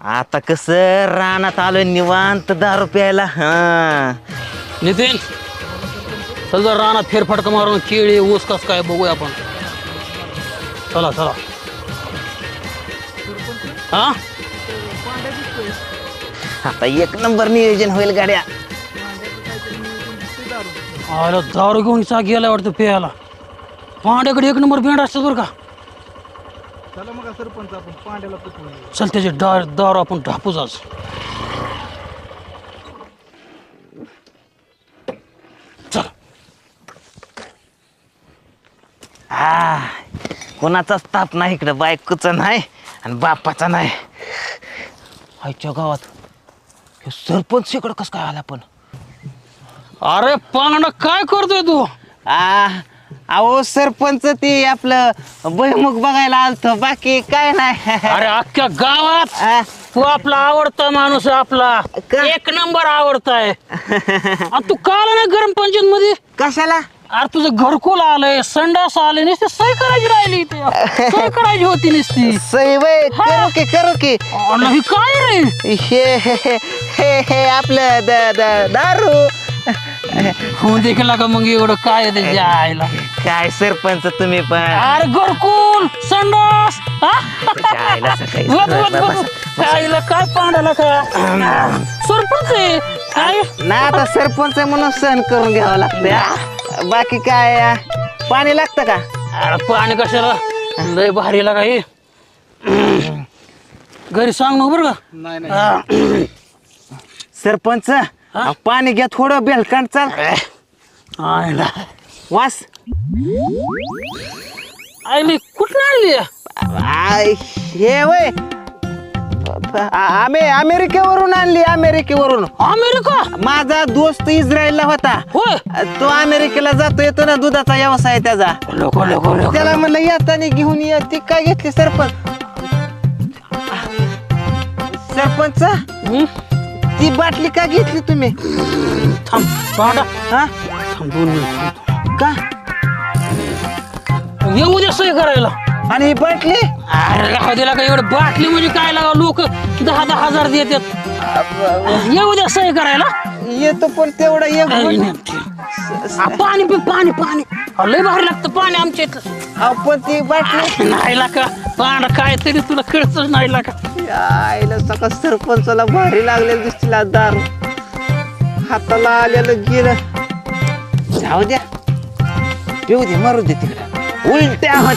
आता कसं रानात आलोय निवांत दारू प्यायला हा. नितीन चल जर रानात फेरफटका मारून केळी ऊस कस काय बघूया आपण. चला चला. हा? आता एक नंबर नियोजन होईल गाड्या. अरे दारू घेऊन चा गेला वाटतं प्यायला. पांड्याकडे एक नंबर बँड असतात बरं का. चला मग सरपंच आपण पांड्याला पटवून चल त्याचे दार दारू आपण ढापूच आज चल. हा कोणाचाच ताप नाही इकडं बायकोचा नाही आणि बापाचा नाही. आईच्या गावात हे सरपंच इकडं कसं काय आला पण? अरे पांडा काय करतोय तू? आ अहो सरपंच ते आपलं भुईमुग बघायला आलतो. बाकी काय नाही. अरे अख्ख्या गावात तू आपला आवडता माणूस आहे आपला. का? एक नंबर आवडताय आणि तू का आला नाही गरम पंचायत मध्ये कशाला? अरे तुझं घरकुल आलंय संडास आले नुसते सही करायची राहिली इथे. सही करायची होती नुसती. सई वय करू की करू की. अरे हे काय रे? हे हे हे हे हे आपलं द- द- दारू. होऊन देखील का मग एवढं काय त्याच्या आईला काय सरपंच तुम्ही पण? अरे घरकुल संडास. हा? सकाळी आईला काय पांडाला का? सरपंच आहे. काय ना आता सरपंच आहे म्हणून सहन करून घ्यावं लागतं हा. बाकी काय आ, पाणी लागतं का? अरे पाणी कशाला? लय भारी लागा हे घरी सांग ना बरं का. नाही नाही. हा. सरपंच पाणी घ्या थोडं बेलकांड चाल. वास. आईली कुठं आणली आय, हे वय. आम्ही अमेरिकेवरून आणली अमेरिकेवरून. अमेरिका? माझा दोस्त इस्रायलला होता. होय? तो अमेरिकेला जातो येतो ना दुधाचा व्यवसाय त्याचा. लोक लोक लोक त्याला म्हणलं येताना घेऊन ये. ती काय घेतली सरपंच? सरपंच ती बाटली का घेतली तुम्ही? थांब पांडा हा? थांब दोन मिनिट का? येऊ दे सही करायला. आणि ही बाटली? अरे राहू दिला का एवढं बाटली म्हणजे काय लागा लोक दहा दहा हजार देतात. येऊ द्या सही करायला. येतो पण तेवढा एक पण-. आ, पाणी पी पाणी पाणी. अहो, लय भारी लागतं पाणी आमच्या इथं अहो, पण ती बाटली नाही लाका पांडा काय तरी तुला कळतच नाही लाका आईला सका सरपंचाला भारी लागलेलं दिसतील दारू. हाताला आलेलं गेलं जाऊ द्या. पिऊ दे मारू दे तिकडे. उलट्या होत